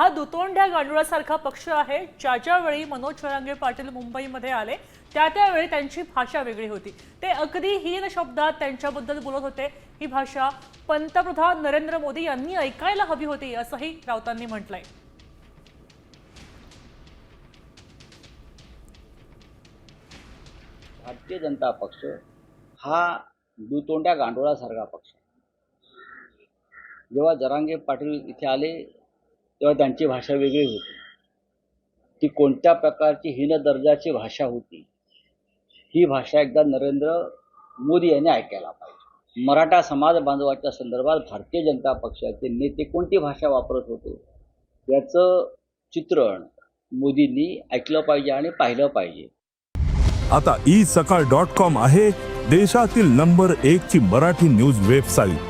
हा दुतोंड्या गांडुळासारखा पक्ष आहे. ज्या ज्यावेळी मनोज चरांगे पाटील मुंबईमध्ये आले त्या त्यावेळी त्यांची भाषा वेगळी होती. ते अगदी हीन शब्दात त्यांच्याबद्दल बोलत होते. ही भाषा पंतप्रधान नरेंद्र मोदी यांनी ऐकायला हवी होती असंही राऊतांनी म्हटलंय. भारतीय जनता पक्ष हा दुतोंड्या गांडोळासारखा पक्ष जेव्हा जरांगे पाटील इथे आले तेव्हा त्यांची भाषा वेगळी होती. ती कोणत्या प्रकारची हीन दर्जाची भाषा होती ही भाषा एकदा नरेंद्र मोदी यांनी ऐकायला पाहिजे. मराठा समाज बांधवाच्या संदर्भात भारतीय जनता पक्षाचे नेते कोणती भाषा वापरत होते याचं चित्रण मोदींनी ऐकलं पाहिजे आणि पाहिलं पाहिजे. आता ई सकाळ डॉट कॉम आहे देशातील नंबर एक ची मराठी न्यूज वेबसाईट.